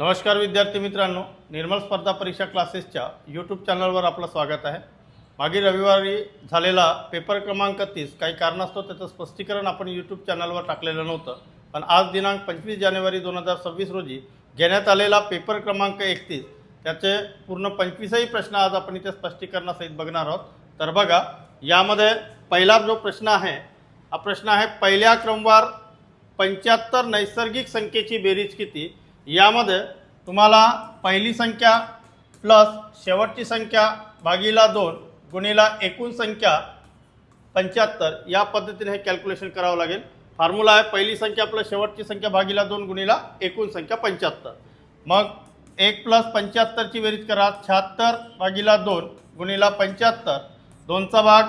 नमस्कार विद्यार्थी मित्रांनो निर्मल स्पर्धा परीक्षा क्लासेसच्या यूट्यूब चॅनलवर आपलं स्वागत आहे. मागील रविवारी झालेला पेपर क्रमांक तीस काही कारणास्तव त्याचं स्पष्टीकरण आपण यूट्यूब चॅनलवर टाकलेलं नव्हतं. पण आज दिनांक पंचवीस जानेवारी दोन हजार सव्वीस रोजी घेण्यात आलेला पेपर क्रमांक एकतीस त्याचे पूर्ण पंचवीसही प्रश्न आज आपण इथे स्पष्टीकरणासहित बघणार आहोत. तर बघा यामध्ये पहिला जो प्रश्न आहे हा प्रश्न आहे पहिल्या क्रमवार पंच्याहत्तर नैसर्गिक संख्येची बेरीज किती? यामध्ये तुम्हाला पहिली संख्या प्लस शेवटची संख्या भागीला दोन गुणीला एकूण संख्या पंच्याहत्तर. या पद्धतीने हे कॅल्क्युलेशन करावं लागेल. फॉर्म्युला आहे पहिली संख्या प्लस शेवटची संख्या भागीला दोन गुणीला एकूण संख्या पंच्याहत्तर. मग एक प्लस पंच्याहत्तरची बेरीज करा. शहात्तर भागीला दोन गुणीला पंच्याहत्तर. दोनचा भाग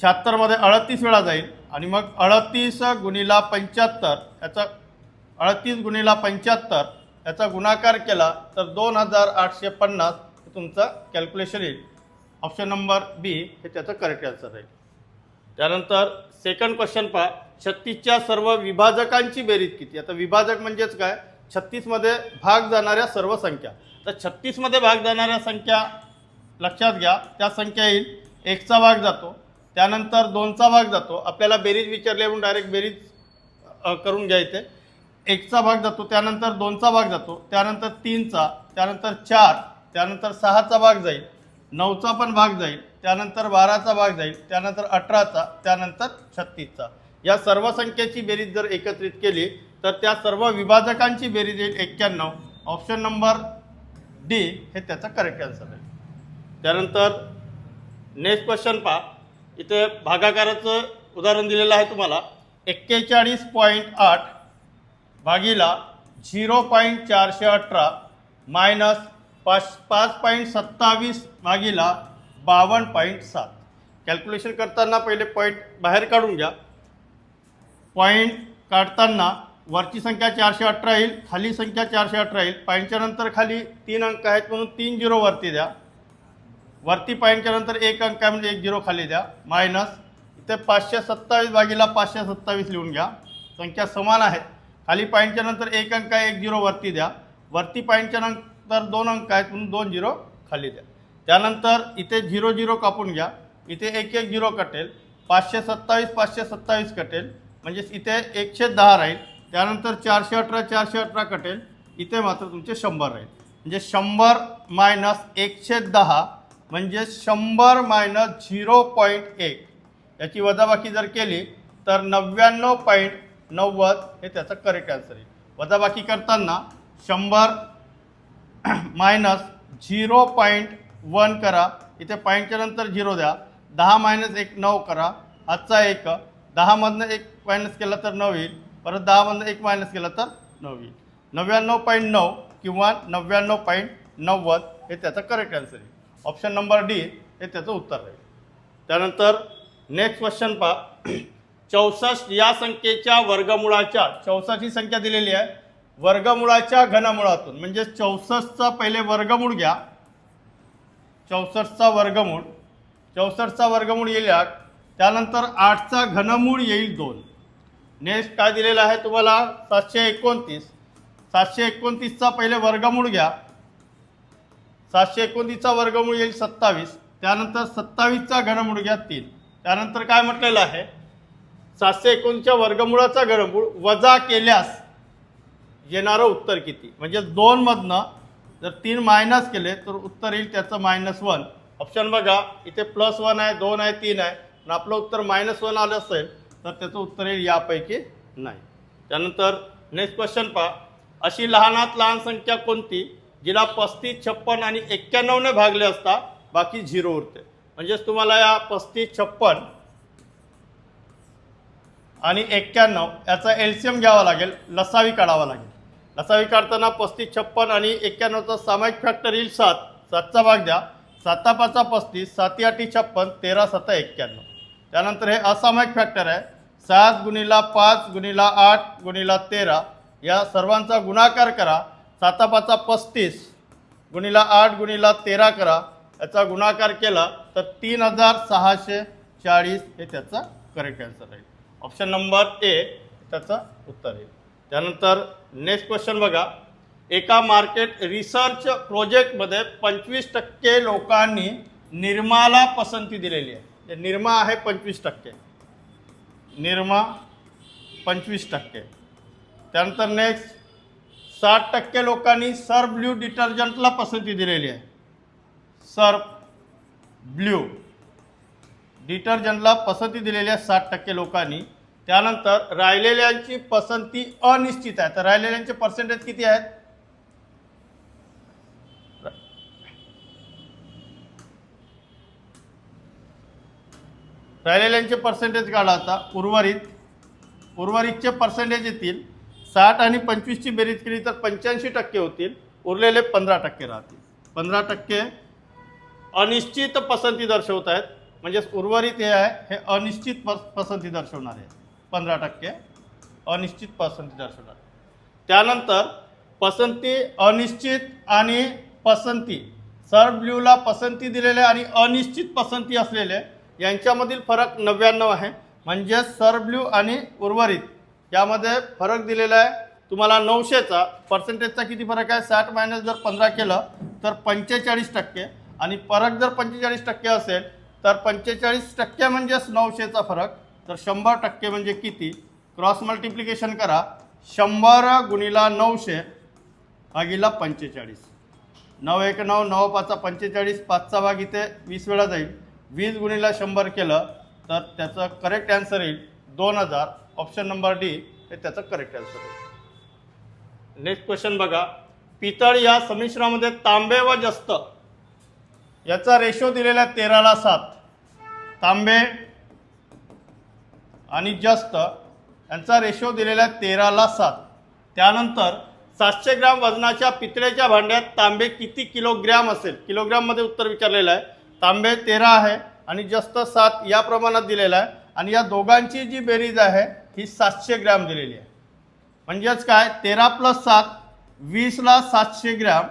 शहात्तरमध्ये अडतीस वेळा जाईल. आणि मग अडतीस गुणीला पंच्याहत्तर याचा अडतीस गुणीला पंच्याहत्तर याचा गुणाकार केला तर दोन हजार आठशे पन्नास हे तुमचं कॅल्क्युलेशन येईल. ऑप्शन नंबर बी हे त्याचं करेक्ट आन्सर राहील. त्यानंतर सेकंड क्वेश्चन पहा. छत्तीसच्या सर्व विभाजकांची बेरीज किती? आता विभाजक म्हणजेच काय? छत्तीसमध्ये भाग जाणाऱ्या सर्व संख्या. तर छत्तीसमध्ये भाग जाणाऱ्या संख्या लक्षात घ्या. त्या संख्या येईल. एकचा भाग जातो. त्यानंतर दोनचा भाग जातो. आपल्याला बेरीज विचारली म्हणून डायरेक्ट बेरीज करून घ्यायचे एकचा भाग जातो त्यानंतर दोनचा भाग जातो त्यानंतर तीनचा त्यानंतर चार त्यानंतर सहाचा भाग जाईल नऊचा पण भाग जाईल त्यानंतर बाराचा भाग जाईल त्यानंतर अठराचा त्यानंतर छत्तीसचा. या सर्व संख्येची बेरीज जर एकत्रित केली तर त्या सर्व विभाजकांची बेरीज येईल एक्क्याण्णव. ऑप्शन नंबर डी हे त्याचा करेक्ट आन्सर आहे. त्यानंतर नेक्स्ट क्वेश्चन पहा. इथे भागाकाराचं उदाहरण दिलेलं आहे तुम्हाला. एक्केचाळीस पॉईंट आठ भागीला झिरो पॉईंट चारशे अठरा मायनस पाच पाच पॉईंट सत्तावीस भागीला बावन्न पॉईंट सात. कॅल्क्युलेशन करताना पहिले पॉईंट बाहेर काढून घ्या. पॉईंट काढताना वरची संख्या चारशे अठरा येईल खाली संख्या चारशे अठरा येईल. पॉईंटच्या नंतर खाली तीन अंक आहेत म्हणून तीन झिरो वरती द्या. वरती पॉईंटच्या नंतर एक अंक आहे म्हणजे एक झिरो खाली द्या. मायनस इथे पाचशे सत्तावीस भागीला पाचशे सत्तावीस लिहून घ्या. संख्या समान आहेत. खाली पॉईंटच्या नंतर एक अंक आहे एक झिरो वरती द्या. वरती पॉईंटच्या नंतर दोन अंक आहेत म्हणून दोन झिरो खाली द्या. त्यानंतर इथे झिरो झिरो कापून घ्या. इथे एक एक झिरो कटेल. पाचशे सत्तावीस पाचशे सत्तावीस कटेल. म्हणजेच इथे एकशे दहा राहील. त्यानंतर चारशे अठरा चारशे अठरा कटेल. इथे मात्र तुमचे शंभर राहील. म्हणजे शंभर मायनस एकशे दहा म्हणजे शंभर मायनस झिरो पॉईंट एक. याची वजाबाकी जर केली तर नव्याण्णव पॉईंट नव्वद हे त्याचं करेक्ट आन्सर आहे. वजाबाकी करताना शंभर मायनस झिरो पॉईंट वन करा. इथे पॉईंटच्या नंतर झिरो द्या. दहा मायनस एक नऊ करा. आजचा एक. दहामधनं एक मायनस केला तर नऊ येईल. परत दहामधनं एक मायनस केला तर नऊ येईल. नव्याण्णव पॉईंट नऊ किंवा नव्याण्णव पॉईंट नव्वद हे त्याचं करेक्ट आन्सर आहे. ऑप्शन नंबर डी हे त्याचं उत्तर आहे. त्यानंतर नेक्स्ट क्वेश्चन पहा. चौसष्ट या संख्येच्या वर्गमुळाच्या चौसष्ट ही संख्या दिलेली आहे वर्गमुळाच्या घनमुळातून म्हणजे चौसष्टचा पहिले वर्गमूळ घ्या. चौसष्टचा वर्गमूळ चौसष्टचा वर्गमूळ येईल आठ त्यानंतर आठचा घनमूळ येईल दोन. नेक्स्ट काय दिलेलं आहे तुम्हाला? सातशे एकोणतीस. सातशे एकोणतीसचा पहिले वर्गमूळ घ्या. सातशे एकोणतीसचा वर्गमूळ येईल सत्तावीस. त्यानंतर सत्तावीसचा घनमूळ घ्या तीन. त्यानंतर काय म्हटलेलं आहे? सातशे एकोणच्या वर्गमुळाचा घनमूळ वजा केल्यास येणारं उत्तर किती? म्हणजे दोनमधनं जर तीन मायनस केले तर उत्तर येईल त्याचं मायनस वन ऑप्शन बघा इथे प्लस वन आहे दोन आहे तीन आहे. आणि आपलं उत्तर मायनस वन आलं असेल तर त्याचं उत्तर येईल यापैकी नाही. त्यानंतर नेक्स्ट क्वेश्चन पहा. अशी लहानात लहान संख्या कोणती जिला पस्तीस छप्पन आणि एक्क्याण्णवने भागले असता बाकी झिरो उरते? म्हणजेच तुम्हाला या पस्तीस छप्पन आणि एक्क्याण्णव याचा एलसीएम घ्यावा लागेल लसावी काढावा लागेल. लसावी काढताना पस्तीस छप्पन आणि एक्क्याण्णवचा सामायिक फॅक्टर येईल सात. सातचा भाग द्या. साता पाचा पस्तीस साती आठी छप्पन तेरा सत्ता एक्क्याण्णव. त्यानंतर हे असामायिक फॅक्टर आहे. सात गुणीला पाच गुणीला आठ गुणीला तेरा या सर्वांचा गुणाकार करा. साता पाचा पस्तीस गुणीला आठ गुणीला तेरा करा. याचा गुणाकार केला तर तीन हजार सहाशे चाळीस हे त्याचा करेक्ट आन्सर राहील. ऑप्शन नंबर ए त्याचं उत्तर येईल त्यानंतर नेक्स्ट क्वेश्चन बघा. एका मार्केट रिसर्च प्रोजेक्टमध्ये पंचवीस टक्के लोकांनी निर्माला पसंती दिलेली आहे. जे निर्मा आहे पंचवीस टक्के. निर्मा पंचवीस टक्के. त्यानंतर नेक्स्ट साठ टक्के लोकांनी सर्फ ब्ल्यू डिटर्जंटला पसंती दिलेली आहे. सर्फ ब्ल्यू डिटर्जंटला पसंती दिलेली आहे साठ टक्के लोकांनी. त्यानंतर राहिलेल्यांची पसंती अनिश्चित आहे. तर राहिलेल्यांचे पर्सेंटेज किती आहेत? राहिलेल्यांचे पर्सेंटेज काढा आता. उर्वरित उर्वरितचे पर्सेंटेज येतील. साठ आणि पंचवीसची बेरीज केली तर पंच्याऐंशी टक्के होतील. उरलेले पंधरा टक्के राहतील. पंधरा टक्के अनिश्चित पसंती दर्शवत आहेत. म्हणजेच उर्वरित हे आहे हे अनिश्चित पस पसंती दर्शवणार आहेत. पंधरा टक्के अनिश्चित पसंती दर्शवणार त्यानंतर पसंती अनिश्चित आणि पसंती सर्व ब्ल्यूला पसंती दिलेले आणि अनिश्चित पसंती असलेले यांच्यामधील फरक नव्याण्णव आहे. म्हणजेच सर्व ब्ल्यू आणि उर्वरित यामध्ये फरक दिलेला आहे. तुम्हाला नऊशेचा पर्सेंटेजचा किती फरक आहे? साठ मायनस जर पंधरा केलं तर पंचेचाळीस टक्के. आणि फरक जर पंचेचाळीस टक्के असेल तर पंचेचाळीस टक्के म्हणजेच नऊशेचा फरक. तर शंभर टक्के म्हणजे किती? क्रॉस मल्टिप्लिकेशन करा. शंभर गुणिला नऊशे भागीला पंचेचाळीस. नऊ एक नऊ नऊ पाचा पंचेचाळीस पाचचा भाग इथे वीस वेळा जाईल. वीस गुणिला शंभर केलं तर त्याचं करेक्ट आन्सर येईल दोन हजार. ऑप्शन नंबर डी हे त्याचं करेक्ट आन्सर येईल. नेक्स्ट क्वेश्चन बघा. पितळ या समिश्रामध्ये तांबे व जस्त याचा रेशो दिलेला आहे तेराला सात. तांबे आणि जस्त यांचा रेशो दिलेला आहे तेराला सात. त्यानंतर सातशे ग्राम वजनाच्या पितळेच्या भांड्यात तांबे किती किलोग्रॅम असेल? किलोग्रॅममध्ये उत्तर विचारलेलं आहे. तांबे तेरा आहे आणि जस्त सात या प्रमाणात दिलेला आहे. आणि या दोघांची जी बेरीज आहे ही सातशे ग्रॅम दिलेली आहे. म्हणजेच काय? तेरा प्लस सात वीसला सातशे ग्रॅम.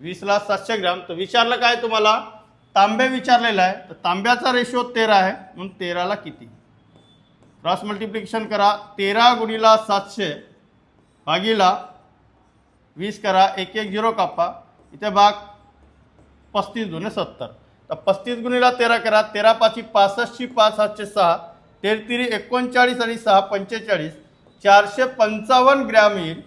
वीसला सातशे ग्रॅम. तर विचारलं काय तुम्हाला? तांबे विचारलेला आहे तर तांब्याचा रेशो तेरा आहे म्हणून तेराला किती? क्रॉस मल्टिप्लिकेशन करा तेरा गुणिला सातशे भागीला वीस करा एक एक झिरो कापा. इथे भाग पस्तीस गुणे सत्तर. तर पस्तीस गुणिला तेरा करा तेरा पाचशे पासष्टची पाच सातशे सहा तेरतिरी एकोणचाळीस आणि सहा पंचेचाळीस चारशे पंचावन्न ग्रॅम येईल.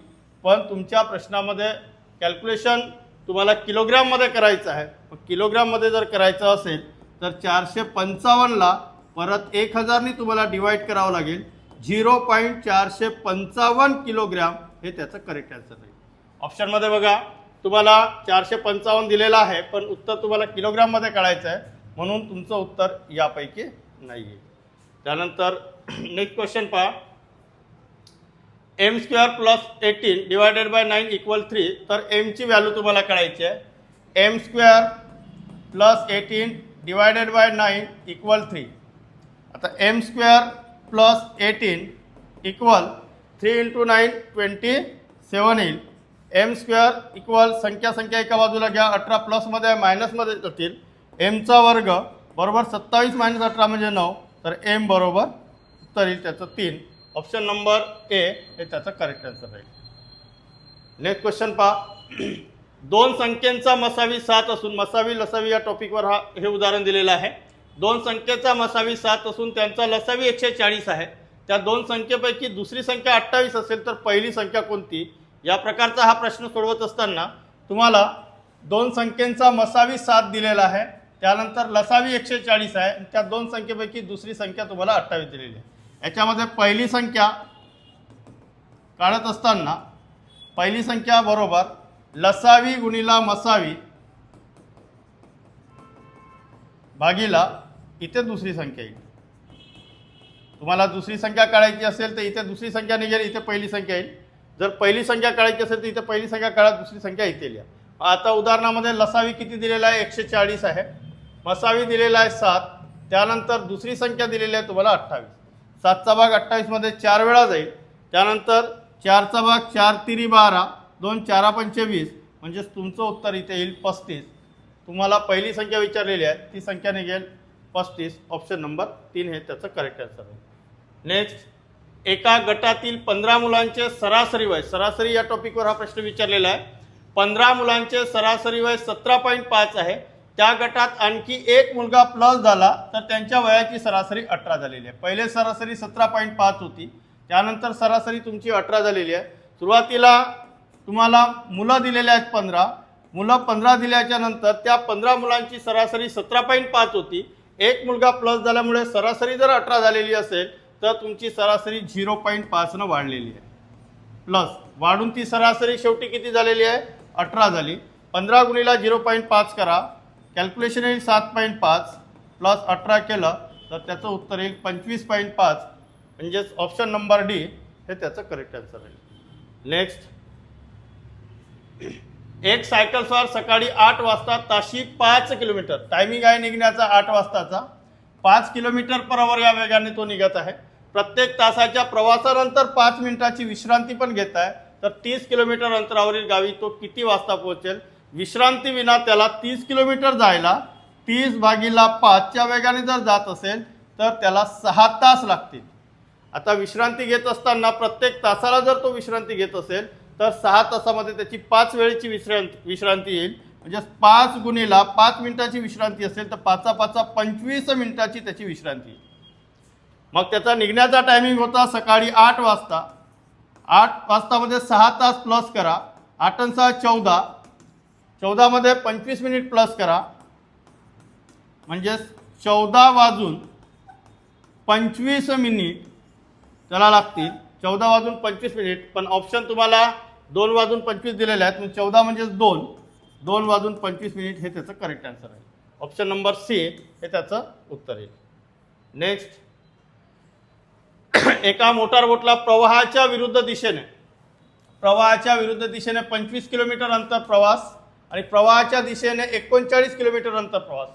पण तुमच्या प्रश्नामध्ये कॅल्क्युलेशन तुम्हाला किलोग्रॅममध्ये करायचं आहे. मग किलोग्रॅममध्ये जर करायचं असेल तर चारशे पंचावन्नला परत एक हजारनी तुम्हाला डिवाईड करावं लागेल. झिरो पॉईंट चारशे पंचावन्न किलोग्रॅम हे त्याचं करेक्ट आन्सर राहील. ऑप्शनमध्ये बघा तुम्हाला चारशे पंचावन्न दिलेलं आहे पण उत्तर तुम्हाला किलोग्राममध्ये काढायचं आहे. म्हणून तुमचं उत्तर यापैकी नाही आहे त्यानंतर नेक्स्ट क्वेश्चन पहा. M square plus eighteen divided by nine equal three तर एमची व्हॅल्यू तुम्हाला कळायची आहे. M square plus eighteen divided by nine equal three आता M square plus eighteen equal three into nine twenty seven येईल. M square equal संख्या संख्या एका बाजूला घ्या अठरा प्लसमध्ये आहे मायनसमध्ये जातील. एमचा वर्ग बरोबर सत्तावीस मायनस अठरा म्हणजे नऊ तर एम बरोबर उत्तर येईल त्याचं तीन. ऑप्शन नंबर ए हे त्याचं करेक्ट आन्सर राहील नेक्स्ट क्वेश्चन पहा. दोन संख्येचा मसावी सात असून मसावी लसावी या टॉपिकवर हा हे उदाहरण दिलेलं आहे. दोन संख्येचा मसावी सात असून त्यांचा लसावी एकशे चाळीस आहे. त्या दोन संख्येपैकी दुसरी संख्या अठ्ठावीस असेल तर पहिली संख्या कोणती? या प्रकारचा हा प्रश्न सोडवत असताना तुम्हाला दोन संख्येचा मसावी सात दिलेला आहे. त्यानंतर लसावी एकशे चाळीस आहे. त्या दोन संख्येपैकी दुसरी संख्या तुम्हाला अठ्ठावीस दिलेली आहे. याच्यामध्ये पहिली संख्या काढत असताना पहिली संख्या बरोबर लसावी गुणिला मसावी भागीला इथे दुसरी संख्या येईल. तुम्हाला दुसरी संख्या काढायची असेल तर इथे दुसरी संख्या निघेल इथे पहिली संख्या येईल. जर पहिली संख्या काढायची असेल तर इथे पहिली संख्या काढा दुसरी संख्या इथे लिहा. आता उदाहरणामध्ये लसावी किती दिलेला आहे? एकशे चाळीस आहे. मसावी दिलेला आहे सात. त्यानंतर दुसरी संख्या दिलेली आहे तुम्हाला अठ्ठावीस. सातचा भाग अठ्ठावीसमध्ये चार वेळा जाईल. त्यानंतर चारचा भाग चार तिरी बारा दोन चारा पंचवीस म्हणजेच तुमचं उत्तर इथे येईल पस्तीस. तुम्हाला पहिली संख्या विचारलेली आहे ती संख्या निघेल पस्तीस. ऑप्शन नंबर तीन हे त्याचं करेक्ट आन्सर आहे. नेक्स्ट एका गटातील पंधरा मुलांचे सरासरी वय. सरासरी या टॉपिकवर हा प्रश्न विचारलेला आहे. पंधरा मुलांचे सरासरी वय सतरा पॉईंट पाच आहे. त्या गटात आणखी एक मुलगा प्लस झाला तर त्यांच्या वयाची सरासरी अठरा झालेली आहे. पहिले सरासरी सतरा पॉईंट पाच होती त्यानंतर सरासरी तुमची अठरा झालेली आहे. सुरुवातीला तुम्हाला मुलं दिलेले आहेत पंधरा मुलं पंधरा दिल्याच्या नंतर त्या पंधरा मुलांची सरासरी सतरा पॉईंट पाच होती. एक मुलगा प्लस झाल्यामुळे सरासरी जर अठरा झालेली असेल तर तुमची सरासरी झिरो पॉईंट पाचनं वाढलेली आहे. प्लस वाढून ती सरासरी शेवटी किती झालेली आहे? अठरा झाली. पंधरा गुणीला झिरो पॉईंट पाच करा. कॅल्क्युलेशन येईल सात पॉईंट पाच प्लस अठरा केलं तर त्याचं उत्तर येईल पंचवीस पॉईंट पाच. म्हणजेच ऑप्शन नंबर डी हे त्याचं करेक्ट आन्सर आहे. नेक्स्ट एक सायकलस्वार सकाळी आठ वाजता ताशी पाच किलोमीटर. टायमिंग आहे निघण्याचा आठ वाजताचा. पाच किलोमीटर पर आवर या वेगाने तो निघत आहे. प्रत्येक तासाच्या प्रवासानंतर पाच मिनिटाची विश्रांती पण घेत आहे. तर तीस किलोमीटर अंतरावरील गावी तो किती वाजता पोहोचेल? विश्रांती विना त्याला तीस किलोमीटर जायला तीस भागीला पाचच्या वेगाने जर जात असेल तर त्याला सहा तास लागतील. आता विश्रांती घेत असताना प्रत्येक तासाला जर तो विश्रांती घेत असेल तर सहा तासामध्ये त्याची पाच वेळेची विश्रांती विश्रांती येईल. म्हणजे पाच गुणीला पाच मिनिटाची विश्रांती असेल तर पाचा पाचा पंचवीस मिनिटाची त्याची विश्रांती येईल. मग त्याचा निघण्याचा टायमिंग होता सकाळी आठ वाजता. आठ वाजतामध्ये सहा तास प्लस करा. आठ आणि सहा चौदा. चौदामध्ये पंचवीस मिनिट प्लस करा. म्हणजेच चौदा वाजून पंचवीस मिनिट त्याला लागतील. चौदा वाजून पंचवीस मिनिट. पण ऑप्शन तुम्हाला दोन वाजून पंचवीस दिलेले आहेत. म्हणजे चौदा म्हणजेच दोन. दोन वाजून पंचवीस मिनिट हे त्याचं करेक्ट आन्सर आहे. ऑप्शन नंबर सी हे त्याचं उत्तर येईल नेक्स्ट एका मोटार बोटला प्रवाहाच्या विरुद्ध दिशेने प्रवाहाच्या विरुद्ध दिशेने पंचवीस किलोमीटर अंतर प्रवास आणि प्रवाहाच्या दिशेने एकोणचाळीस किलोमीटर अंतर प्रवास.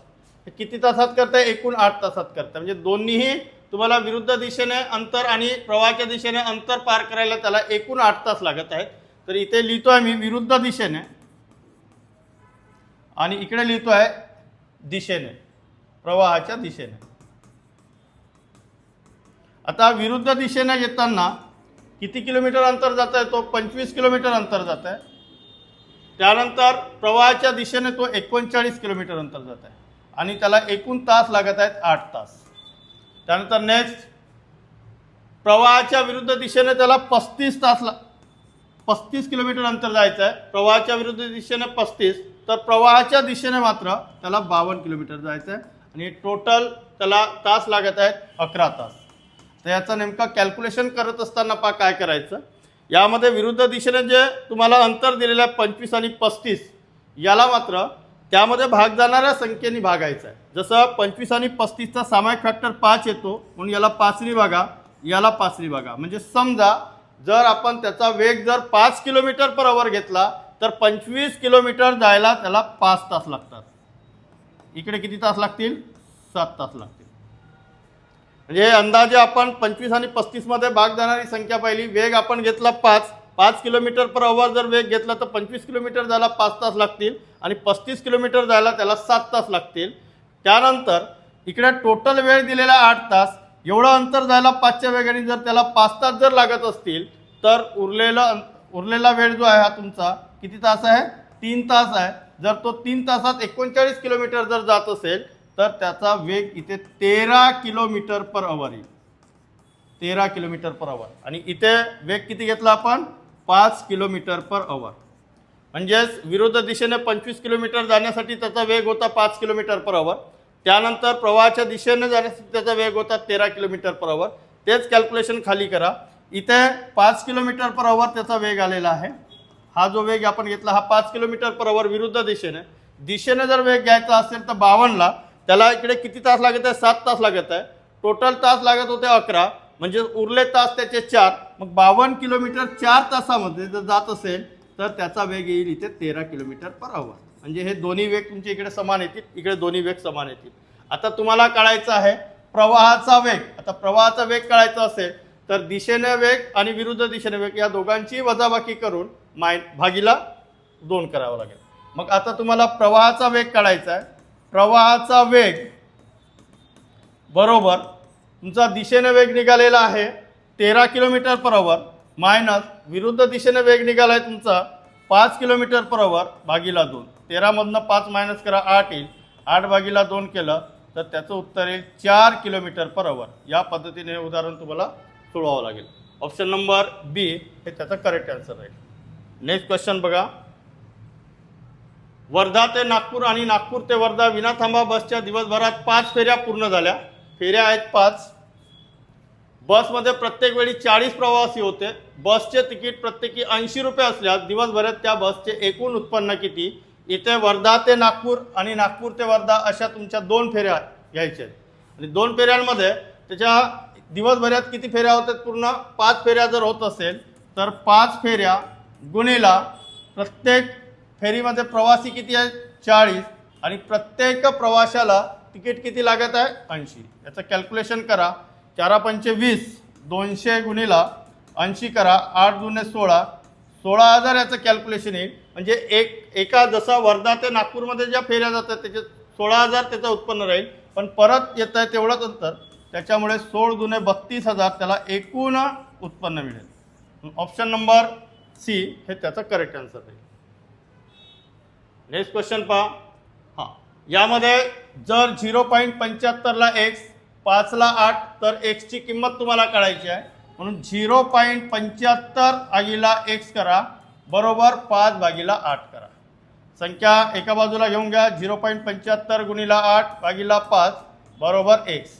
हे किती तासात करताय? एकूण आठ तासात करताय. म्हणजे दोन्हीही तुम्हाला विरुद्ध दिशेने अंतर आणि प्रवाहाच्या दिशेने अंतर पार करायला त्याला एकूण आठ तास लागत आहेत. तर इथे लिहितो आहे मी विरुद्ध दिशेने. आणि इकडे लिहितो आहे दिशेने. प्रवाहाच्या दिशेने. आता विरुद्ध दिशेने येताना किती किलोमीटर अंतर जात आहे तो पंचवीस किलोमीटर अंतर जात आहे त्यानंतर प्रवाहाच्या दिशेने तो एकोणचाळीस किलोमीटर अंतर जात आहे. आणि त्याला एकूण तास लागत आहेत आठ तास. त्यानंतर नेक्स्ट प्रवाहाच्या विरुद्ध दिशेने त्याला पस्तीस तास ला पस्तीस किलोमीटर अंतर जायचं आहे. प्रवाहाच्या विरुद्ध दिशेने पस्तीस तर प्रवाहाच्या दिशेने मात्र त्याला बावन्न किलोमीटर जायचं आहे. आणि टोटल त्याला तास लागत आहेत अकरा तास. तर याचं नेमकं कॅल्क्युलेशन करत असताना पा काय करायचं. यामध्ये विरुद्ध दिशेने जे तुम्हाला अंतर दिलेलं आहे पंचवीस आणि पस्तीस याला मात्र त्यामध्ये भाग जाणाऱ्या संख्येने भागायचं आहे. जसं पंचवीस आणि पस्तीसचा सामायिक फॅक्टर पाच येतो म्हणून याला पाचनी भागा याला पाचनी भागा. म्हणजे समजा जर आपण त्याचा वेग जर पाच किलोमीटर पर अवर घेतला तर पंचवीस किलोमीटर जायला त्याला पाच तास लागतात. इकडे किती तास लागतील? सात तास लागतील म्हणजे अंदाजे आपण पंचवीस आणि पस्तीसमध्ये भाग जाणारी संख्या पाहिली. वेग आपण घेतला पाच. पाच किलोमीटर पर आवर जर वेग घेतला तर पंचवीस किलोमीटर जायला पाच तास लागतील आणि पस्तीस किलोमीटर जायला त्याला सात तास लागतील. त्यानंतर इकडे टोटल वेळ दिलेला आठ तास. एवढं अंतर जायला पाचच्या वेगाने जर त्याला पाच तास जर लागत असतील तर उरलेला उरलेला वेळ जो आहे हा तुमचा किती तास आहे? तीन तास आहे. जर तो तीन तासात एकोणचाळीस किलोमीटर जर जात असेल तर त्याचा वेग इथे तेरा किलोमीटर पर अवर येईल. तेरा किलोमीटर पर अवर आणि इथे वेग किती घेतला आपण? पाच किलोमीटर पर अवर म्हणजेच विरुद्ध दिशेने पंचवीस किलोमीटर जाण्यासाठी त्याचा वेग होता पाच किलोमीटर पर अवर त्यानंतर प्रवाहाच्या दिशेने जाण्यासाठी त्याचा वेग होता तेरा किलोमीटर पर अवर तेच कॅल्क्युलेशन खाली करा. इथे पाच किलोमीटर पर अवर त्याचा वेग आलेला आहे. हा जो वेग आपण घेतला हा पाच किलोमीटर पर अवर विरुद्ध दिशेने. दिशेने जर वेग घ्यायचा असेल तर बावन्नला त्याला इकडे किती तास लागत आहे? सात तास लागत आहे. टोटल तास लागत होते अकरा. म्हणजे उरले तास त्याचे चार. मग बावन्न किलोमीटर चार तासामध्ये जर जात असेल तर त्याचा वेग येईल इथे तेरा किलोमीटर पर आवर म्हणजे हे दोन्ही वेग तुमचे इकडे समान येतील इकडे दोन्ही वेग समान येतील. आता तुम्हाला कळायचं आहे प्रवाहाचा वेग. आता प्रवाहाचा वेग कळायचा असेल तर दिशेने वेग आणि विरुद्ध दिशेने वेग या दोघांची वजाबाकी करून माय भागीला दोन करावं लागेल. मग आता तुम्हाला प्रवाहाचा वेग काढायचा आहे. प्रवाहाचा वेग. बरोबर. तुमचा दिशेने वेग निघालेला आहे. तेरा किलोमीटर पर अवर मायनस विरुद्ध दिशेने वेग निघाला आहे तुमचा पाच किलोमीटर पर अवर भागीला दोन. तेरामधनं पाच मायनस करा आठ येईल. आठ भागीला दोन केलं तर त्याचं उत्तर येईल चार किलोमीटर पर अवर या पद्धतीने हे उदाहरण तुम्हाला सोडवावं लागेल. ऑप्शन नंबर बी हे त्याचं करेक्ट आन्सर राहील नेक्स्ट क्वेश्चन बघा. वर्धा ते नागपूर आणि नागपूर ते वर्धा विनाथांबा बसच्या दिवसभरात पाच फेऱ्या पूर्ण झाल्या. फेऱ्या आहेत पाच. बसमध्ये प्रत्येक वेळी चाळीस प्रवासी होते. बसचे तिकीट प्रत्येकी ऐंशी रुपये असल्यास दिवसभरात त्या बसचे एकूण उत्पन्न किती? इथे वर्धा ते नागपूर आणि नागपूर ते वर्धा अशा तुमच्या दोन फेऱ्या घ्यायच्या आहेत. आणि दोन फेऱ्यांमध्ये त्याच्या दिवसभरात किती फेऱ्या होतात पूर्ण? पाच फेऱ्या जर होत असेल तर पाच फेऱ्या गुन्हेला प्रत्येक फेरीमध्ये प्रवासी किती आहेत चाळीस. आणि प्रत्येक प्रवाशाला तिकीट किती लागत आहे? ऐंशी. याचं कॅल्क्युलेशन करा. चारा पंचे वीस दोनशे गुणीला ऐंशी करा. आठ दुने सोळा. सोळा हजार याचं कॅल्क्युलेशन येईल. म्हणजे एक एका जसा वर्धा ते नागपूरमध्ये ज्या फेऱ्या जातात त्याचे सोळा हजार त्याचं उत्पन्न राहील. पण परत येत आहे तेवढंच अंतर. त्याच्यामुळे सोळ गुणे बत्तीस हजार त्याला एकूण उत्पन्न मिळेल. ऑप्शन नंबर सी हे त्याचं करेक्ट आन्सर राहील नेक्स्ट क्वेश्चन पहा. हां. यामध्ये जर झिरो पॉईंट पंच्याहत्तरला एक्स पाचला आठ तर एक्सची किंमत तुम्हाला काढायची आहे. म्हणून झिरो पॉईंट पंच्याहत्तर आगीला एक्स करा. बरोबर पाच भागीला आठ करा. संख्या एका बाजूला घेऊन घ्या. झिरो पॉईंट पंच्याहत्तर गुणीला आठ भागीला पाच बरोबर एक्स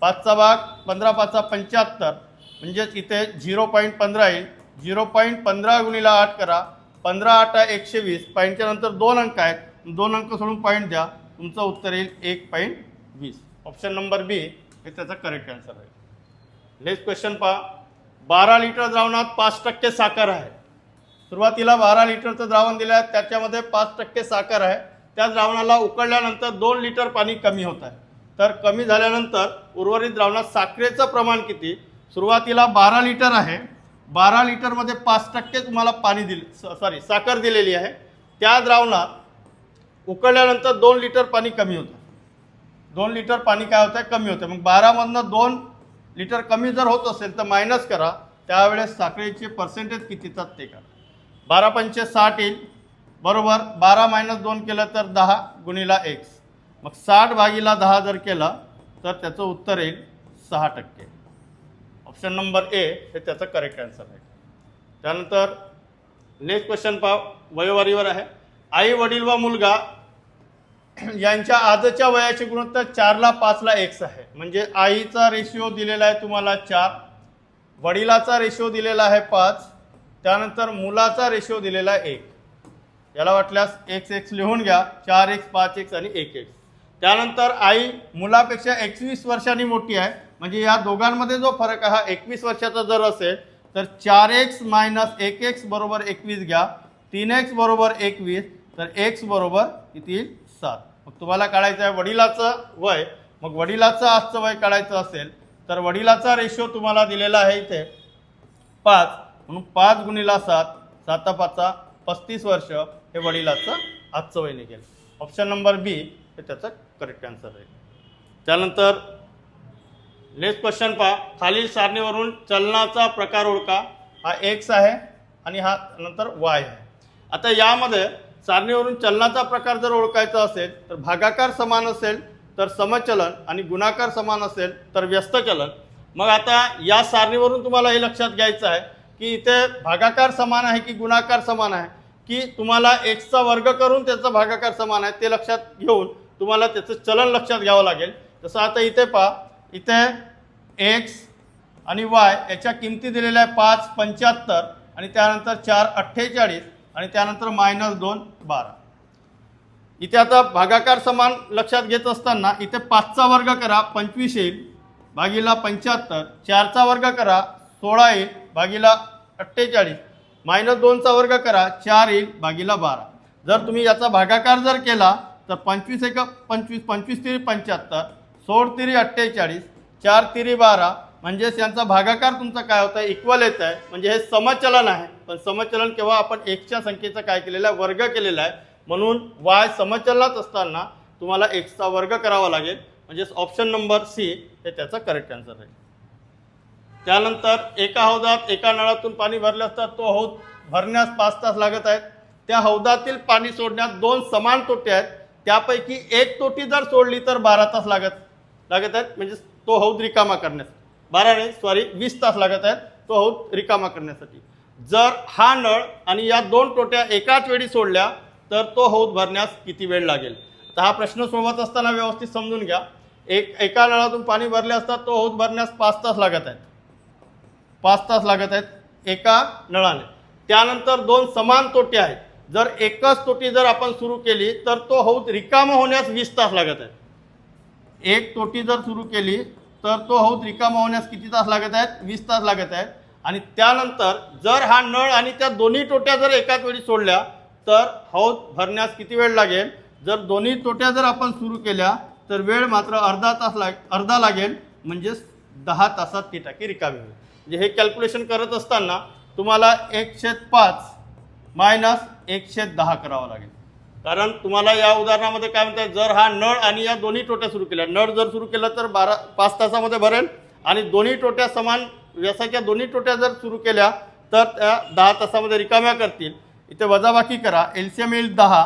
पाचचा भाग पंधरा पाचचा पंच्याहत्तर. म्हणजेच इथे झिरो पॉईंट पंधरा येईल. झिरो पॉईंट पंधरा गुणीला आठ करा. पंधरा आठ एकशे वीस. पॉईंटच्या नंतर दोन अंक आहेत. दोन अंक सोडून पॉईंट द्या. तुमचं उत्तर येईल एक पॉईंट वीस. ऑप्शन नंबर बी हे त्याचा करेक्ट आन्सर आहे. नेक्स्ट क्वेश्चन पहा. बारा लिटर द्रावणात पाच टक्के साखर आहे. सुरुवातीला बारा लिटरचं द्रावण दिलं आहे. त्याच्यामध्ये पाच टक्के साखर आहे. त्या द्रावणाला उकळल्यानंतर दोन लिटर पाणी कमी होत आहे. तर कमी झाल्यानंतर उर्वरित द्रावणात साखरेचं प्रमाण किती? सुरुवातीला बारा लिटर आहे. बारा लिटरमध्ये पाच टक्के तुम्हाला पाणी दिले सॉरी साखर दिलेली आहे. त्या द्रावणात उकळल्यानंतर दोन लिटर पाणी कमी होतं. दोन लिटर पाणी काय होतं आहे कमी होतं मग बारामधनं दोन लिटर कमी जर होत असेल तर मायनस करा. त्यावेळेस साखरेचे पर्सेंटेज किती येतात ते करा. बारा पंचे साठ येईल. बरोबर? बारा मायनस दोन केलं तर दहा गुणीला एक्स मग साठ भागीला दहा जर केला तर त्याचं उत्तर येईल सहा टक्के. ऑप्शन नंबर ए हे त्याचं करेक्ट आन्सर आहे. त्यानंतर नेक्स्ट क्वेश्चन पा वयोवारीवर आहे. आई वडील व मुलगा यांच्या आजच्या वयाचे गुणोत्तर चारला पाचला एक्स आहे. म्हणजे आईचा रेशिओ दिलेला आहे तुम्हाला चार वडिलाचा रेशिओ दिलेला आहे पाच त्यानंतर मुलाचा रेशिओ दिलेला आहे एक. याला वाटल्यास एक्स एक्स लिहून घ्या चार एक्स पाच एक्स आणि एक एक्स त्यानंतर आई मुलापेक्षा एकवीस वर्षांनी मोठी आहे. म्हणजे या दोघांमध्ये जो फरक आहे हा एकवीस वर्षाचा जर असेल तर चार एक्स मायनस एक एक्स बरोबर एकवीस घ्या. तीन एक्स बरोबर एकवीस तर एक्स बरोबर किती? सात. मग तुम्हाला काढायचं आहे वडिलाचं वय. मग वडिलाचं आजचं वय काढायचं असेल तर वडिलाचा रेशो तुम्हाला दिलेला आहे इथे पाच. म्हणून पाच गुणीला सात साता पाचा पस्तीस वर्ष हे वडिलाचं आजचं वय निघेल. ऑप्शन नंबर बी हे त्याचं करेक्ट आन्सर आहे. त्यानंतर नेक्स्ट क्वेश्चन पहा. खालील सारणीवरून चलनाचा प्रकार ओळखा. हा एक्स आहे आणि हा नंतर वाय आहे. आता यामध्ये सारणीवरून चलनाचा प्रकार जर ओळखायचा असेल तर भागाकार समान असेल तर समचलन आणि गुणाकार समान असेल तर व्यस्त चलन मग आता या सारणीवरून तुम्हाला हे लक्षात घ्यायचं आहे की इथे भागाकार समान आहे की गुणाकार समान आहे? की तुम्हाला एक्सचा वर्ग करून त्याचा भागाकार समान आहे ते लक्षात घेऊन तुम्हाला त्याचं चलन लक्षात घ्यावं लागेल. जसं आता इथे पहा. इथे एक्स आणि वाय याच्या किमती दिलेल्या आहे पाच पंच्याहत्तर आणि त्यानंतर चार अठ्ठेचाळीस आणि त्यानंतर मायनस दोन बारा. इथे आता भागाकार समान लक्षात घेत असताना इथे पाचचा वर्ग करा पंचवीस येईल भागीला पंच्याहत्तर चारचा वर्ग करा सोळा येईल भागीला अठ्ठेचाळीस मायनस दोनचा वर्ग करा चार येईल भागीला बारा. जर तुम्ही याचा भागाकार जर केला तर पंचवीस एक पंचवीस पंचवीस तिरी पंच्याहत्तर सोळ तिरी अठ्ठेचाळीस चार तिरी बारा. म्हणजेच यांचा भागाकार तुमचा काय होता? आहे इक्वल येत आहे. म्हणजे हे समचलन आहे. पण समचलन केव्हा आपण एकच्या संख्येचा काय केलेला आहे? वर्ग केलेला आहे. म्हणून वाय समचलनात असताना तुम्हाला एक्सचा वर्ग करावा लागेल. म्हणजेच ऑप्शन नंबर सी हे त्याचा करेक्ट आन्सर आहे. त्यानंतर एका हौदात एका नळातून पाणी भरले असतात. तो हौद भरण्यास पाच तास लागत आहेत. त्या हौदातील पाणी सोडण्यात दोन समान तोटे आहेत. त्यापैकी एक तोटी जर सोडली तर बारा तास लागत लागत आहेत. म्हणजे तो हौद रिकामा करण्यास बारा नाही सॉरी वीस तास लागत आहेत तो हौद रिकामा करण्यासाठी. जर हा नळ आणि या दोन टोट्या एकाच वेळी सोडल्या तर तो हौद भरण्यास किती वेळ लागेल? तर हा प्रश्न सोबत असताना व्यवस्थित समजून घ्या. एक एका नळातून पाणी भरले असतात तो हौद भरण्यास पाच तास लागत आहेत. पाच तास लागत आहेत एका नळाने. त्यानंतर दोन समान तोटे आहेत. जर एकच तोटी जर आपण सुरू केली तर तो हौद रिकामा होण्यास वीस तास लागत आहेत. एक तोटी जर सुरू केली तर तो हौद रिकामा होण्यास किती तास लागत आहेत? वीस तास लागत आहेत. आणि त्यानंतर जर हा नळ आणि त्या दोन्ही टोट्या जर एकाच वेळी सोडल्या तर हौद भरण्यास किती वेळ लागेल? जर दोन्ही तोट्या जर आपण सुरू केल्या तर वेळ मात्र अर्धा तास लाग अर्धा लागेल. म्हणजेच दहा तासात ती टाकी रिकामी होईल. म्हणजे हे कॅल्क्युलेशन करत असताना तुम्हाला एकशे पाच मायनस एकशे दहा करावं लागेल. कारण तुम्हाला या उदाहरणामध्ये काय म्हणतात जर हा नळ आणि या दोन्ही टोट्या सुरू केल्या नळ जर सुरू केला तर बारा पाच तासामध्ये भरेल आणि दोन्ही टोट्या समान व्यासाच्या दोन्ही टोट्या जर सुरू केल्या तर त्या दहा तासामध्ये रिकाम्या करतील. इथे वजाबाकी करा. एल सी एम येईल दहा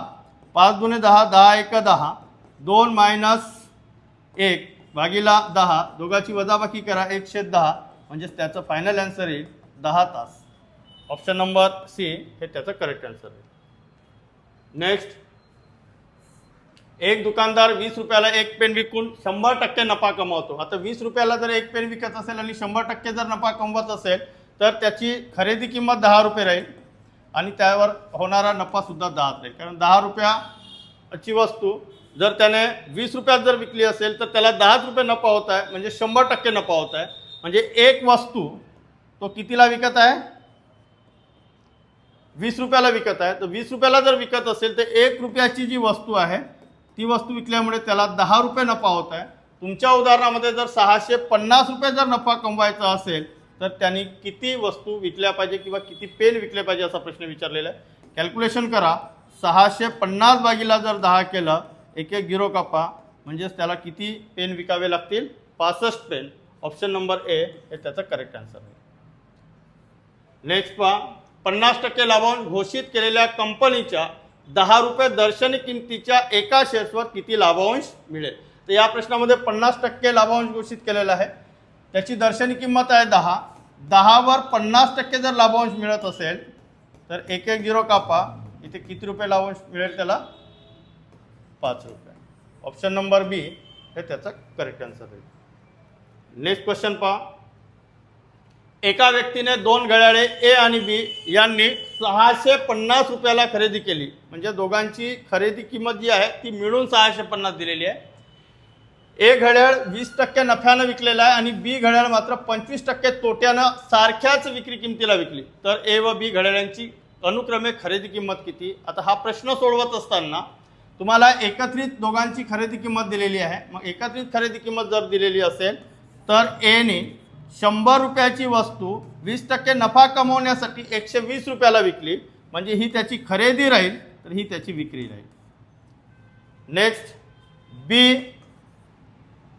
पाच दुने दहा दहा एक दहा दोन मायनस एक भागीला दहा दोघाची वजाबाकी करा. एकशे दहा म्हणजेच त्याचं फायनल आन्सर येईल दहा तास. ऑप्शन नंबर सी हे त्याचं करेक्ट आन्सर आहे. नेक्स्ट एक दुकानदार वीस रुपयाला एक पेन विकून शंभर टक्के नफा कमावतो. आता वीस रुपयाला जर एक पेन विकत असेल आणि शंभर टक्के जर नफा कमवत असेल तर त्याची खरेदी किंमत दहा रुपये राहील आणि त्यावर होणारा नफासुद्धा दहाच राहील. कारण दहा रुपयाची वस्तू जर त्याने वीस रुपयात जर विकली असेल तर त्याला दहाच रुपये नफा होत आहे म्हणजे शंभर टक्के नफा होत आहे. म्हणजे एक वस्तू तो कितीला विकत आहे? वीस रुपयाला विकत आहे. तर वीस रुपयाला जर विकत असेल तर एक रुपयाची जी वस्तू आहे ती वस्तू विकल्यामुळे त्याला दहा रुपये नफा होत आहे. तुमच्या उदाहरणामध्ये जर सहाशे पन्नास रुपये जर नफा कमवायचा असेल तर त्यांनी किती वस्तू विकल्या पाहिजे किंवा किती पेन विकले पाहिजे असा प्रश्न विचारलेला आहे. कॅल्क्युलेशन करा. सहाशे पन्नास बागीला जर दहा केलं एक एक गिरो कापा. म्हणजेच त्याला किती पेन विकावे लागतील? पासष्ट पेन. ऑप्शन नंबर ए हे त्याचं करेक्ट आन्सर आहे. नेक्स्ट पहा. पन्नास टक्के लाभांश घोषित केलेल्या कंपनीच्या दहा रुपये दर्शनी किमतीच्या एका शेअर्सवर किती लाभांश मिळेल? तर या प्रश्नामध्ये पन्नास टक्के लाभांश घोषित केलेला आहे. त्याची दर्शनी किंमत आहे दहा. दहावर पन्नास टक्के जर लाभांश मिळत असेल तर एक एक झिरो कापा. इथे किती रुपये लाभांश मिळेल त्याला? पाच रुपये. ऑप्शन नंबर बी हे त्याचा करेक्ट आन्सर आहे. नेक्स्ट क्वेश्चन पहा. एका व्यक्तीने दोन घड्याळे ए आणि बी यांनी सहाशे पन्नास रुपयाला खरेदी केली. म्हणजे दोघांची खरेदी किंमत जी आहे ती मिळून सहाशे पन्नास दिलेली आहे. ए घड्याळ वीस टक्के नफ्यानं विकलेला आहे आणि बी घड्याळ मात्र पंचवीस टक्के तोट्यानं सारख्याच विक्री किमतीला विकली. तर ए व बी घड्याळांची अनुक्रमे खरेदी किंमत किती? आता हा प्रश्न सोडवत असताना तुम्हाला एकत्रित दोघांची खरेदी किंमत दिलेली आहे. मग एकत्रित खरेदी किंमत जर दिलेली असेल तर एने शंभर रुपयाची वस्तू वीस टक्के नफा कमवण्यासाठी एकशे वीस रुपयाला विकली. म्हणजे ही त्याची खरेदी राहील तर ही त्याची विक्री राहील. नेक्स्ट बी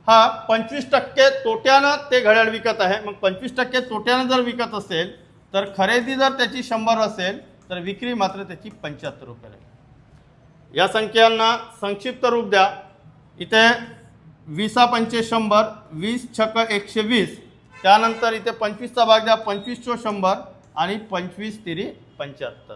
हा पंचवीस टक्के तोट्यानं ते घड्याळ विकत आहे. मग पंचवीस टक्के तोट्यानं जर विकत असेल तर खरेदी जर त्याची शंभर असेल तर विक्री मात्र त्याची पंच्याहत्तर रुपये राहील. या संख्यांना संक्षिप्त रूप द्या. इथे वीसा पंचे शंभर वीस छक एकशे वीस. त्यानंतर इथे पंचवीसचा भाग द्या पंचवीस चो शंभर आणि पंचवीस तिरी पंच्याहत्तर.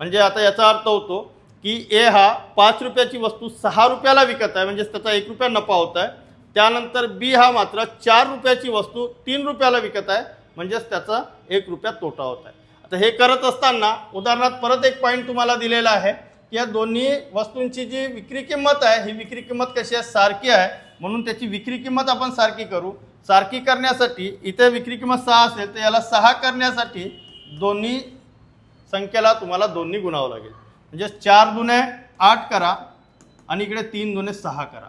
म्हणजे आता याचा अर्थ होतो की ए हा पाच रुपयाची वस्तू सहा रुपयाला विकत आहे म्हणजेच त्याचा एक रुपया नफा होत आहे. त्यानंतर बी हा मात्र चार रुपयाची वस्तू तीन रुपयाला विकत आहे म्हणजेच त्याचा एक रुपया तोटा होत आहे. आता हे करत असताना उदाहरणार्थ परत एक पॉईंट तुम्हाला दिलेला आहे की या दोन्ही वस्तूंची जी विक्री किंमत आहे ही विक्री किंमत कशी आहे? सारखी आहे. म्हणून त्याची विक्री किंमत आपण सारखी करू. सारखी करण्यासाठी इथे विक्री किंमत सहा असेल तर याला सहा करण्यासाठी दोन्ही संख्येला तुम्हाला दोन्ही गुणावं लागेल. म्हणजे चार दुने आठ करा आणि इकडे तीन दुने सहा करा.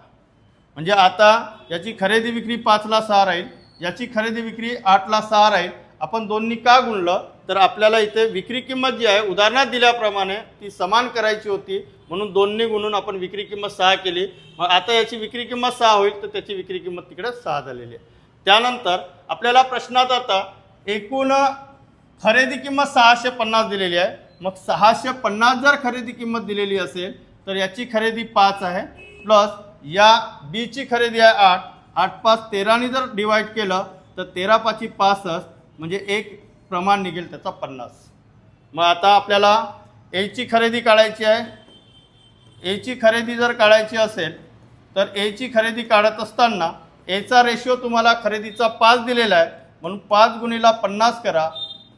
म्हणजे आता याची खरेदी विक्री पाचला सहा राहील याची खरेदी विक्री आठला सहा राहील आपण दोन्ही का गुणलं? तर आपल्याला इथे विक्री किंमत जी आहे उदाहरणात दिल्याप्रमाणे ती समान करायची होती म्हणून दोन्ही गुणून आपण विक्री किंमत सहा केली. मग आता याची विक्री किंमत सहा होईल तर त्याची विक्री किंमत तिकडे सहा झालेली आहे. त्यानंतर आपल्याला प्रश्नात आता एकूण खरेदी किंमत सहाशे पन्नास दिलेली आहे. मग सहाशे पन्नास जर खरेदी किंमत दिलेली असेल तर याची खरेदी पाच आहे. प्लस या बीची खरेदी आहे आठ. आठ पाच तेराने जर डिवाईड केलं तर तेरा पाची पासष्ट म्हणजे एक प्रमाण निघेल त्याचा पन्नास. मग आता आपल्याला एची खरेदी काढायची आहे. एची खरेदी जर काढायची असेल तर एची खरेदी काढत असताना एचा रेशिओ तुम्हाला खरेदीचा पाच दिलेला आहे. म्हणून पाच गुणीला पन्नास करा.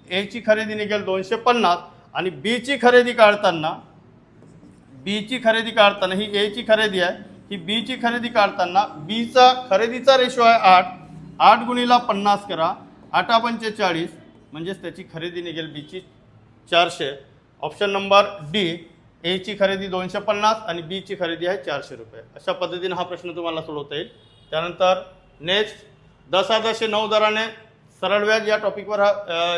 एची खरेदी निघेल दोनशे पन्नास. आणि बीची खरेदी काढताना बीची खरेदी काढताना ही एची खरेदी आहे. ही बीची खरेदी काढताना बीचा खरेदीचा रेशो आहे आठ. आठ गुणीला पन्नास करा. आठा पंचेचाळीस. म्हणजेच त्याची खरेदी निघेल बीची चारशे. ऑप्शन नंबर डी एची खरेदी दोनशे पन्नास आणि बीची खरेदी आहे चारशे रुपये. अशा पद्धतीने हा प्रश्न तुम्हाला सोडवता येईल. त्यानंतर नेक्स्ट दस दशे नऊ दराने सरळ व्याज या टॉपिकवर हा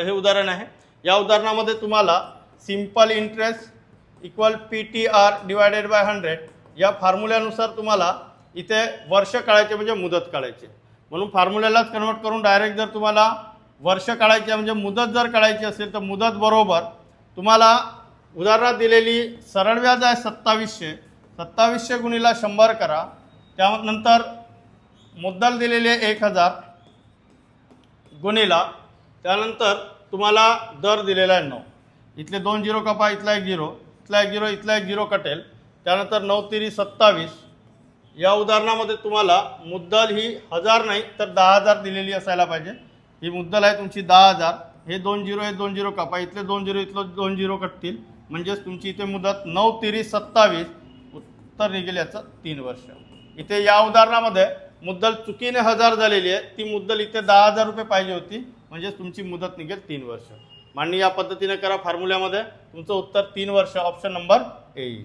हे उदाहरण आहे. या उदाहरणामध्ये तुम्हाला simple interest equal P T R divided by hundred या फॉर्म्युल्यानुसार तुम्हाला इथे वर्ष काढायचे म्हणजे मुदत काढायची. म्हणून फॉर्म्युल्यालाच कन्वर्ट करून डायरेक्ट जर तुम्हाला वर्ष काढायची म्हणजे मुदत जर काढायची असेल तर मुदत बरोबर तुम्हाला उदाहरणात दिलेली सरळ व्याज आहे सत्तावीसशे. सत्तावीसशे गुणीला शंभर करा. त्यानंतर मुद्दल दिलेली आहे एक हजार गुणीला. त्यानंतर तुम्हाला दर दिलेला आहे नऊ. इथले दोन झिरो कपा इथला एक झिरो. इथला एक झिरो इथला एक झिरो कटेल. त्यानंतर नऊ तिरी सत्तावीस. या उदाहरणामध्ये तुम्हाला मुद्दल ही हजार नाही तर दहा हजार दिलेली असायला पाहिजे. ही मुद्दल आहे तुमची दहा हजार. हे दोन झिरो हे दोन झिरो कापा. इथले दोन झिरो इथलं दोन झिरो कटतील. म्हणजेच तुमची इथे मुदत नऊ तिरी सत्तावीस. उत्तर निघेल याचं तीन वर्ष. इथे या उदाहरणामध्ये मुद्दल चुकीने हजार झालेली आहे. ती मुद्दल इथे दहा हजार रुपये पाहिजे होती. म्हणजेच तुमची मुदत निघेल तीन वर्ष. मांडणी या पद्धतीने करा फॉर्म्युल्यामध्ये. तुमचं उत्तर तीन वर्ष. ऑप्शन नंबर येईल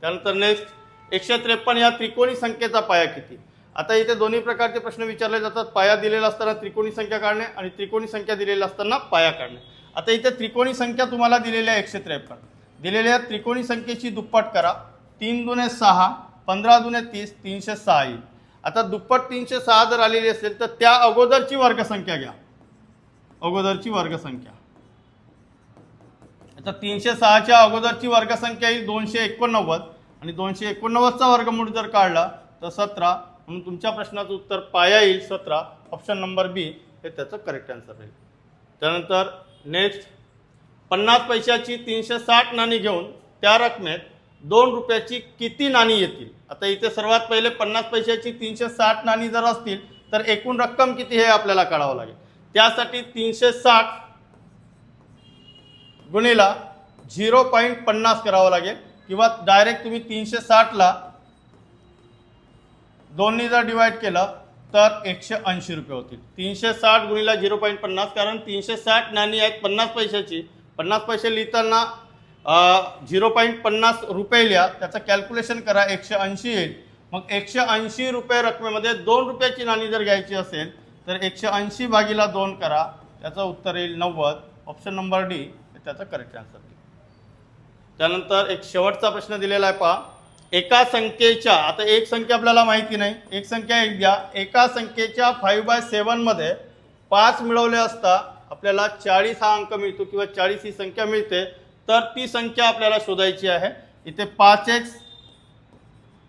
त्यानंतर नेक्स्ट एकशे त्रेपन्न या त्रिकोणी संख्येचा पाया किती? आता इथे दोन्ही प्रकारचे प्रश्न विचारले जातात. पाया दिलेला असताना त्रिकोणी संख्या काढणे आणि त्रिकोणी संख्या दिलेल्या असताना पाया काढणे. आता इथे त्रिकोणी संख्या तुम्हाला दिलेल्या आहे एकशे त्रेपन्न. दिलेल्या त्रिकोणी संख्येची दुप्पट करा. तीन दुने सहा पंधरा दुने तीस तीनशे सहा येईल आता दुप्पट तीनशे सहा जर आलेली असेल तर त्या अगोदरची वर्गसंख्या घ्या. अगोदरची वर्गसंख्या. आता तीनशे सहाच्या अगोदरची वर्गसंख्या येईल दोनशे एकोणनव्वद आणि दोनशे एकोणनव्वदचा वर्गमूळ जर काढला तर सतरा. म्हणून तुमच्या प्रश्नाचं उत्तर पाया येईल सतरा. ऑप्शन नंबर बी हे त्याचं करेक्ट आन्सर राहील त्यानंतर नेक्स्ट पन्नास पैशाची तीनशे साठ नाणी घेऊन त्या रकमेत दोन रुपयाची किती नाणी येतील? आता इथे सर्वात पहिले पन्नास पैशाची तीनशे साठ नाणी जर असतील तर एकूण रक्कम किती हे आपल्याला काढावं लागेल. त्यासाठी तीनशे साठ गुणीला झिरो पॉईंट पन्नास करावं लागेल. किंवा डायरेक्ट तुम्ही तीनशे साठला दोन्ही जर डिवाईड केलं तर एकशे ऐंशी रुपये होतील. तीनशे साठ गुणीला झिरो पॉईंट पन्नास कारण तीनशे साठ नाणी आहेत पन्नास पैशाची. पन्नास पैसे लिहिताना झिरो पॉईंट पन्नास रुपये लिहा त्याचं कॅल्क्युलेशन करा एकशे ऐंशी येईल. मग एकशे ऐंशी रुपये रकमेमध्ये दोन रुपयाची नाणी जर घ्यायची असेल तर एकशे ऐंशी भागीला दोन करा. त्याचं उत्तर येईल नव्वद. ऑप्शन नंबर डी त्याचं करेक्ट आन्सर त्यानंतर एक शेवटचा प्रश्न दिलेला आहे पहा. एका संख्येच्या आता एक संख्या आपल्याला माहिती नाही. एक संख्या एक द्या. एका संख्येच्या फाईव्ह बाय सेवनमध्ये पाच मिळवले असता आपल्याला चाळीस हा अंक मिळतो किंवा चाळीस ही संख्या मिळते. तर ती संख्या आपल्याला शोधायची आहे. इथे पाच एक्स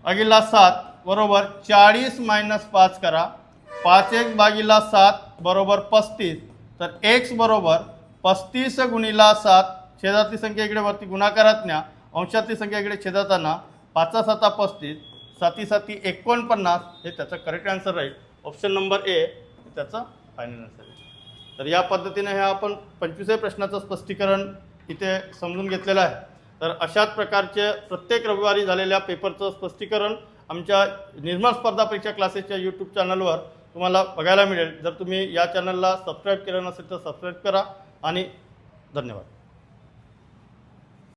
भागीला सात बरोबर चाळीस मायनस पाच करा. पाच एक्स भागीला सात बरोबर पस्तीस. तर एक्स बरोबर पस्तीस गुणीला सात छेदातली संख्या इकडे वरती गुणाकारात न्या. अंशातली संख्या इकडे छेदताना पाचा साता पस्तीस साती साती एकोणपन्नास हे त्याचं करेक्ट आन्सर राहील. ऑप्शन नंबर ए त्याचं फायनल आन्सर आहे तर या पद्धतीने हे आपण पंचवीसही प्रश्नाचं स्पष्टीकरण इथे समजून घेतलेलं आहे. तर अशाच प्रकारचे प्रत्येक रविवारी झालेल्या पेपरचं स्पष्टीकरण आमच्या निर्माण स्पर्धा परीक्षा क्लासेसच्या यूट्यूब चॅनलवर तुम्हाला बघायला मिळेल. जर तुम्ही या चॅनलला सबस्क्राईब केलं नसेल तर सबस्क्राईब करा आणि धन्यवाद.